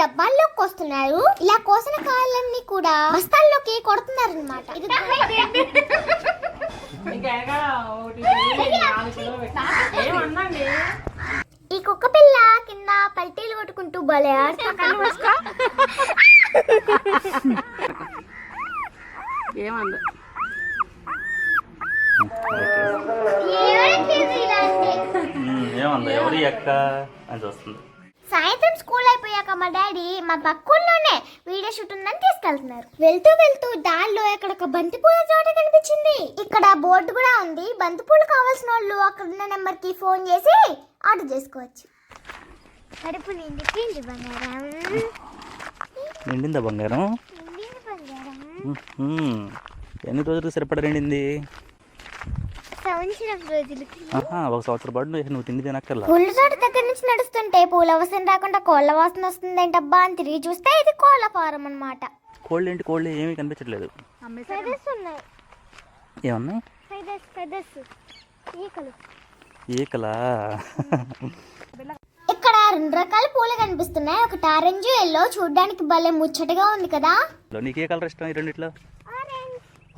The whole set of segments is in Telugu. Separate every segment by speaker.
Speaker 1: డబ్బాల్లోకి వస్తున్నారు ఇలా కోసిన కాయలన్నీ కూడా బస్తాల్లోకి కొడుతున్నారు అనమాట ఈ కుక్క పిల్ల కింద పల్టీలు కొట్టుకుంటూ భలే
Speaker 2: ఏమంది.
Speaker 3: ఏమంది ఎవరి అని చూస్తుంది.
Speaker 1: సాయంత్రం స్కూల్ మా డాడీ మా పక్కూర్లోనే వీడియో షూట్ ఉందని తీసుకెళ్తున్నారు. వెళ్తూ వెళ్తూ దారిలో ఇక్కడ ఒక బంతిపూల తోట కనిపించింది. ఇక్కడ బోర్డు కూడా ఉంది. బంతిపూలు కావాల్సిన వాళ్ళు అక్కడ ఉన్న నెంబర్కి ఫోన్ చేసి ఆర్డర్ చేసుకోవచ్చు. కడుపు బంగారం.
Speaker 3: నిండిందా బంగారం?
Speaker 1: నిండింది బంగారం.
Speaker 3: ఎన్ని రోజులకు సరిపడ నిండింది?
Speaker 1: సంవత్సరం రోజులకి.
Speaker 3: ఆహా ఒక సంవత్సరం పాటు నువ్వు తిండి తినక్కర్లా.
Speaker 1: పూల తోట దగ్గర నుంచి నడుస్తుంటే పూల వాసన రాకుండా కోళ్ళ వాసన వస్తుందేంటబ్బా అని తిరిగి చూస్తే ఇది కోళ్ళ ఫారం అన్నమాట.
Speaker 3: కోళ్ళు ఏంటి? కోళ్ళు ఏమీ కనిపించట్లేదు. ఏమన్నాయి
Speaker 1: ఈకలు.
Speaker 3: ఏకలా
Speaker 1: ఇక్కడ రెండు రకాల పూలు కనిపిస్తున్నాయి. ఒకటి ఆరెంజ్ ఎల్లో. చూడడానికి భలే ముచ్చటగా ఉంది కదా.
Speaker 3: నీకు ఏ కలర్ ఇష్టం ఈ రెండిట్లో?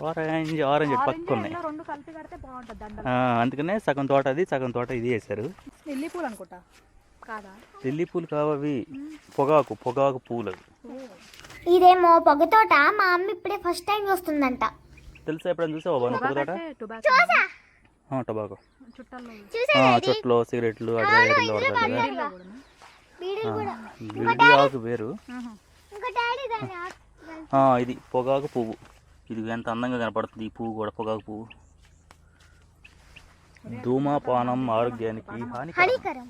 Speaker 3: ఆరెంజ్ ఆరెంజ్ పక్క ఉన్నాయి
Speaker 2: రెండు కలిపి కడితే బాగుంటుంది
Speaker 3: అందుకనే సగం తోట అది సగం తోట ఇది వేశారు.
Speaker 2: లిల్లీ పూలు అనుకుంటా. కాదా?
Speaker 3: లిల్లీ పూలు కావవి పొగాకు పొగాకు పూలు
Speaker 1: ఇదేమో పొగ తోట మా అమ్మ ఇప్పుడే ఫస్ట్ టైం చూస్తుందంట.
Speaker 3: తెలుసా ఎప్పుడైనా చూసావా బాను పొగ తోట?
Speaker 2: టొబాకో
Speaker 3: ఆ, టొబాకో.
Speaker 2: చుట్టాల్లో
Speaker 3: ఆ, చెట్లు సిగరెట్లు విడి ఆకు వేరు.
Speaker 1: ఇంకా డాడీ దాన్ని ఆ-
Speaker 3: ఆ, ఇది పొగాకు పువ్వు. ఇది ఎంత అందంగా కనపడుతుంది. ఈ పువ్వు కూడా పొగాకు పువ్వు. ధూమపానం ఆరోగ్యానికి హాని
Speaker 1: హానికరం.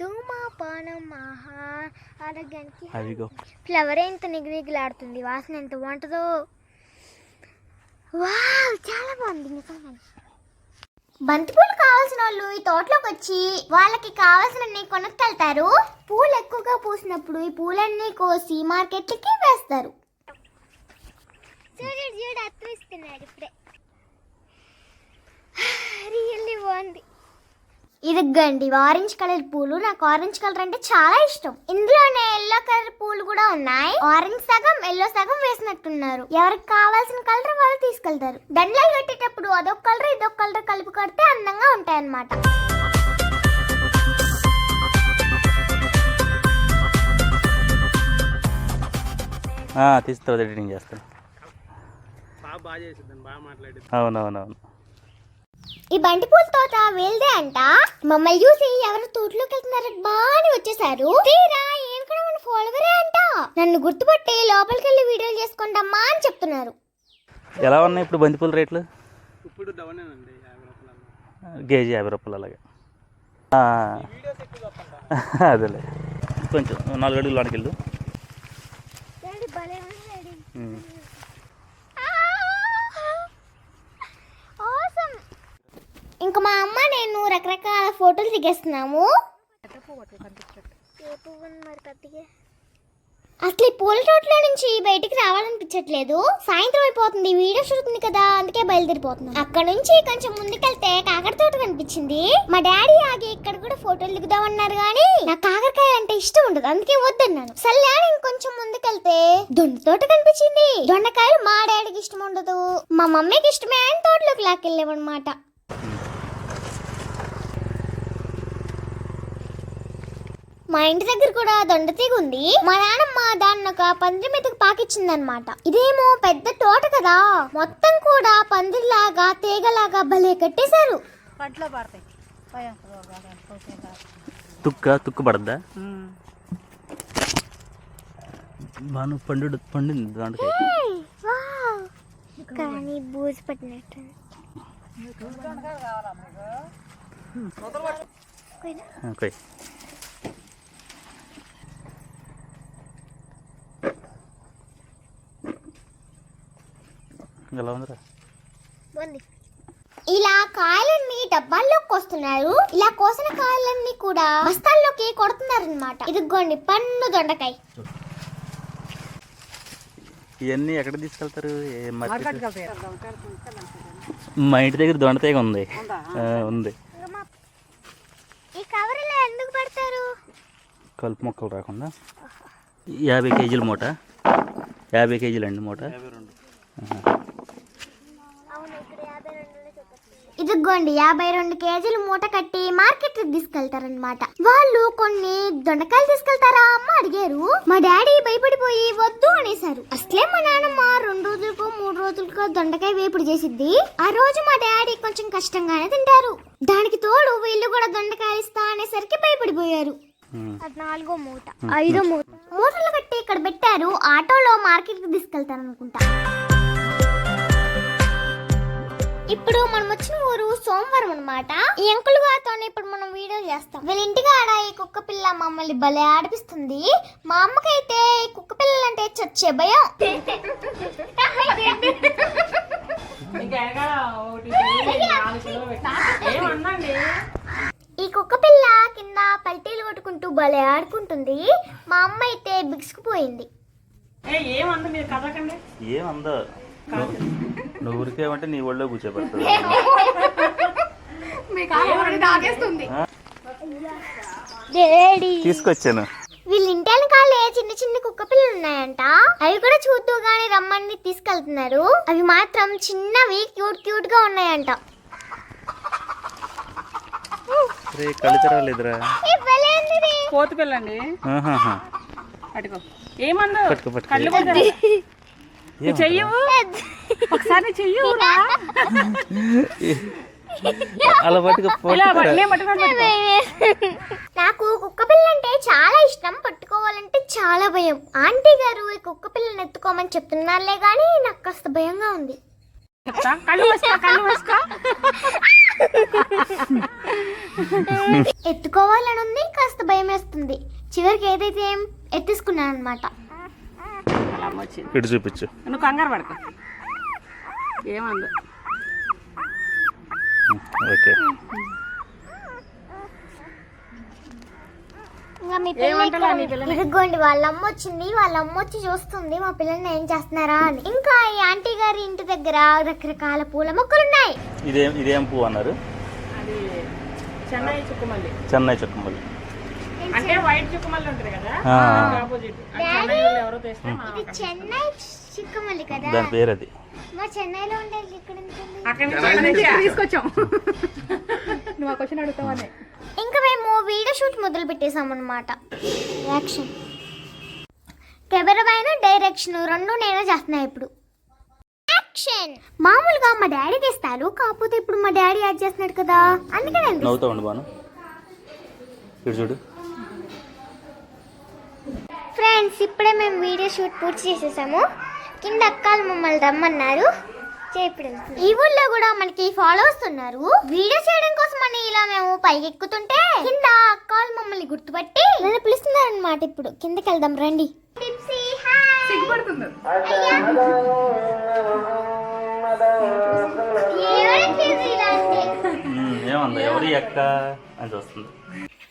Speaker 1: ధూమపానం ఆరోగ్యానికి ఫ్లవర్ ఎంత నిగినిగిలాడుతుంది వాసన ఎంత బాగుంటుందో. వావ్ చాలా బాగుంది నిజంగా బంతిపూలు కావాల్సిన వాళ్ళు ఈ తోటలోకి వచ్చి వాళ్ళకి కావాల్సినన్ని కొనుక్కెళ్తారు. పూలు ఎక్కువగా పూసినప్పుడు ఈ పూలన్నీ కోసి మార్కెట్లకి వేస్తారు. చూడు చూడు అత్తిస్తున్నాడు ఇప్పుడే. రియల్లీ బాగుంది. ఇదిగండి ఆరెంజ్ కలర్ పూలు. నాకు ఆరెంజ్ కలర్ అంటే చాలా ఇష్టం. ఇందులోనే ఎల్లో కలర్ పూలు కూడా ఉన్నాయి. ఆరెంజ్ సగం ఎల్లో సగం వేసినట్టున్నారు. ఎవరికి కావాల్సిన కలర్ వాళ్ళు తీసుకెళ్తారు. దండలు కట్టేటప్పుడు అదొక కలర్ ఇదొక కలర్ కలిపి కడితే అందంగా ఉంటాయి అన్నమాట
Speaker 3: ఆ, ఎడిటింగ్ చేస్తాను అవునవునవును.
Speaker 1: ఈ బంటి పూల తోట వేల్దే అంట? మమ్మల్ని చూసి ఎవరు తోటలోకి వెళ్తున్నారు బాగా వచ్చేసారు. తీరా ఏం కూడా మన ఫాలోవరే అంట. నన్ను గుర్తుపట్టి లోపలికి వెళ్ళి వీడియోలు చేసుకుంటామా అని చెప్తున్నారు.
Speaker 3: ఎలా ఉన్నాయి ఇప్పుడు బంతిపూల రేట్లు?
Speaker 4: ఇప్పుడు డౌన్ అండి
Speaker 3: కేజీ యాభై రూపాయలు అలాగే. ఆ, అదేలే. కొంచెం నాలుగు అడుగులు లోనికి వెళ్ళు
Speaker 1: ఇంకా మా అమ్మ నేను రకరకాల ఫోటోలు దిగేస్తున్నాము. అసలు ఈ పూల తోటలో నుంచి బయటికి రావాలనిపించట్లేదు. సాయంత్రం అయిపోతుంది వీడియో షూట్ ఉంది కదా అందుకే బయలుదేరిపోతున్నాం. అక్కడ నుంచి కొంచెం ముందుకెళ్తే కాకర తోట కనిపించింది. మా డాడీ ఆగి ఇక్కడ కూడా ఫోటోలు దిగుదామన్నారు కానీ నాకు కాకరకాయ అంటే ఇష్టం ఉండదు అందుకే వద్దన్నాను. సరే అని ఇంకొంచెం ముందుకెళ్తే దొండ తోట కనిపించింది. దొండకాయలు మా డాడీకి ఇష్టం ఉండదు మా మమ్మీకి ఇష్టమే అని తోటలోకి లాక్కెళ్ళామన్నమాట. మా ఇంటి దగ్గర కూడా దొండతీగ ఉంది. మా నాన్నమ్మ దాన్ని ఒక పందిరి మీదకి పాకిచ్చిందనమాట ఇదేమో పెద్ద తోట కదా. మొత్తం కూడా పందిరిలాగా తీగలాగా భలే కట్టేశారు.
Speaker 2: పడతాయి
Speaker 3: తుక్క తుక్కు పడద్దా? బాను పండు పండింది దాంట్లో.
Speaker 1: కానీ బూజు పట్టినట్టు.
Speaker 3: ఓకే ఎలా ఉందిరా?
Speaker 1: ఇలా కాయలన్నీ డబ్బాల్లోకి వస్తున్నారు ఇలా కోసిన కాయలన్నీ కూడా బస్తాల్లోకి కొడుతున్నారు అనమాట ఇదిగోండి పన్ను దొండకాయ.
Speaker 3: ఇవన్నీ ఎక్కడ తీసుకెళ్తారు? మా ఇంటి దగ్గర దొండతీగ ఉంది. ఉంది?
Speaker 1: ఈ కవర్ ఇలా ఎందుకు పెడతారు?
Speaker 3: కలుపు మొక్కలు రాకుండా. యాభై కేజీల మూట. యాభై కేజీలు అండి మూట
Speaker 1: ఇదిగోండి యాభై రెండు కేజీలు మూట కట్టి మార్కెట్ తీసుకెళ్తారనమాట వాళ్ళు కొన్ని దొండకాయలు తీసుకెళ్తారా అమ్మ అడిగారు. మా డాడీ భయపడిపోయి వద్దు అనేసారు అసలే మా నాన్నమ్మ రెండు రోజులకు మూడు రోజులకు దొండకాయ వేపుడు చేసిద్ది. ఆ రోజు మా డాడీ కొంచెం కష్టంగానే తింటారు. దానికి తోడు వీళ్ళు కూడా దొండకాయలు ఇస్తా అనేసరికి భయపడిపోయారు. నాలుగో మూట. ఐదో మూట. మూటలు కట్టి ఇక్కడ పెట్టారు. ఆటోలో మార్కెట్కి తీసుకెళ్తారు అనుకుంటా ఇప్పుడు మనం వచ్చిన ఊరు సోమవారం అన్నమాట. ఈ అంకుల్ గారితోనే ఇప్పుడు మనం వీడియో చేస్తాం. వీళ్ళ ఇంటికి ఆడ ఈ కుక్క పిల్ల మమ్మల్ని భలే ఆడిపిస్తుంది. మా అమ్మకైతే ఈ కుక్క పిల్లలంటే చచ్చే భయం. ఈ కుక్క పిల్ల కింద పల్టీలు కొట్టుకుంటూ భలే ఆడుకుంటుంది. మా అమ్మ అయితే బిగుసుకుపోయింది.
Speaker 2: ఏ ఏమంది మీరు కదకండి?
Speaker 3: ఏమందో? నువ్వు నువ్వు ఉరికేమంటే నీ ఒళ్ళో కూర్చోబెడతావు. తీసుకొచ్చాను.
Speaker 1: వీళ్ళ ఇంటి వెనకాలే చిన్న చిన్న కుక్క పిల్లలు ఉన్నాయంట? అవి కూడా చూద్దు గాని రమ్మని తీసుకెళ్తున్నారు. అవి మాత్రం చిన్నవి క్యూట్ క్యూట్గా ఉన్నాయంట.
Speaker 3: రే.
Speaker 2: కోతి పిల్లండి. అటుకో. ఏమందో?
Speaker 3: పట్టుకో పట్టుకో.
Speaker 2: కళ్ళు? చెయ్యవు? ఒకసారి చెయ్యవురా.
Speaker 3: అలా
Speaker 1: నాకు కుక్క పిల్ల అంటే చాలా ఇష్టం. పట్టుకోవాలంటే చాలా భయం. ఆంటీ గారు ఈ కుక్క పిల్లని ఎత్తుకోమని చెప్తున్నారులే గానీ నాకు కాస్త భయంగా ఉంది. ఎత్తుకోవాలని ఉంది కాస్త భయం వేస్తుంది. చివరికి ఏదైతే ఏం ఎత్తేసుకున్నాను అనమాట
Speaker 2: వచ్చింది.
Speaker 3: ఇటు చూపించు.
Speaker 2: నువ్వు కంగారు పడక. ఏమందో?
Speaker 3: ఓకే?
Speaker 1: ఇదిగోండి వాళ్ళ అమ్మ వచ్చింది. వాళ్ళ అమ్మ వచ్చి చూస్తుంది మా పిల్లల్ని ఏం చేస్తున్నారా? అని. ఇంకా ఈ ఆంటీ గారి ఇంటి దగ్గర రకరకాల పూల మొక్కలు ఉన్నాయి.
Speaker 3: ఇదేం ఇదేం పువ్వు అన్నారు?
Speaker 2: చెన్నై చుక్కుమల్లి.
Speaker 3: చెన్నై చుక్కమల్లి.
Speaker 2: అంటే వైట్ చుక్కుమల్లి ఉంటుంది కదా
Speaker 3: ఆ.
Speaker 2: ఆపోజిట్ చెన్నైలో ఎవరో తెస్తే
Speaker 1: ఇది చెన్నై చిక్కమల్లి కదా?
Speaker 3: దాని పేరు అది
Speaker 1: మా చెన్నైలో ఉండేది ఇక్కడ ఉంటుంది
Speaker 2: అక్కడి నుంచి అక్కడి నుంచి తీసుకొచ్చాం. నువ్వు ఆ క్వశ్చన్ అడుగుతావని
Speaker 1: ఇంకా మేము వీడియో షూట్ మొదలు పెట్టేసాం అనమాట యాక్షన్ కెమెరా పైన డైరెక్షన్ రెండు నేనే చేస్తున్నా ఇప్పుడు. యాక్షన్ మామూలుగా మా డాడీ తీస్తారు కాకపోతే ఇప్పుడు మా డాడీ యాడ్ చేస్తున్నాడు కదా? అందుకని అనిపిస్తుంది.
Speaker 3: నవ్వుతా ఉండు బాను. ఇటు చూడు.
Speaker 1: ఫ్రెండ్స్ ఇప్పుడే మేము వీడియో షూట్ పూర్తి చేసేసాము. కింద అక్కలు మమ్మల్ని రమ్మన్నారు. చేపిడు ఈ ఊళ్ళో కూడా మనకి ఫాలోవర్స్ ఉన్నారు. వీడియో చేయడం కోసం అని ఇలా మేము పైకి ఎక్కుతుంటే కింద అక్కలు మమ్మల్ని గుర్తుపట్టి నన్ను పిలుస్తున్నారు అనమాట ఇప్పుడు కిందకి వెళ్దాం రండి
Speaker 3: ఏమందో? ఎవరి అని చూస్తుంది.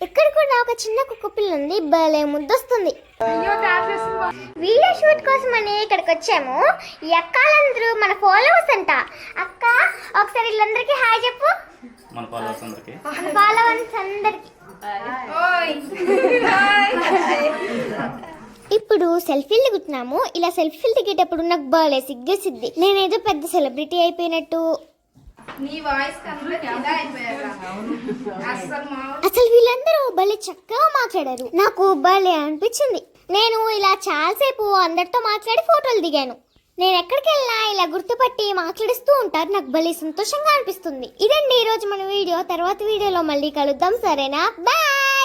Speaker 1: ఇక్కడ కూడా ఒక చిన్న కుక్క పిల్ల ఉంది. భలే ముద్దొస్తుంది. వీడియో షూట్ కోసం అని ఇక్కడికి వచ్చాము. ఈ అక్కలందరూ మన ఫాలోవర్స్ అంట. అక్క ఒకసారి వీళ్ళందరికీ హాయ్ చెప్పు.
Speaker 3: మన ఫాలోవర్స్ అందరికి.
Speaker 1: మన ఫాలోవర్స్ అందరికి. ఇప్పుడు సెల్ఫీలు దిగుతున్నాము. ఇలా సెల్ఫీలు దిగేటప్పుడు నాకు బాగా సిగ్గేసిద్ది నేనేదో పెద్ద సెలబ్రిటీ అయిపోయినట్టు.
Speaker 5: అసలు మా
Speaker 1: అసలు వీళ్ళందరూ భలే చక్కగా మాట్లాడారు. నాకు భలే అనిపించింది. నేను ఇలా చాలాసేపు అందరితో మాట్లాడి ఫోటోలు దిగాను. నేను ఎక్కడికి వెళ్ళినా ఇలా గుర్తుపట్టి మాట్లాడిస్తూ ఉంటారు. నాకు భలే సంతోషంగా అనిపిస్తుంది. ఇదండి ఈ రోజు మన వీడియో. తర్వాత వీడియోలో మళ్ళీ కలుద్దాం. సరేనా? బాయ్!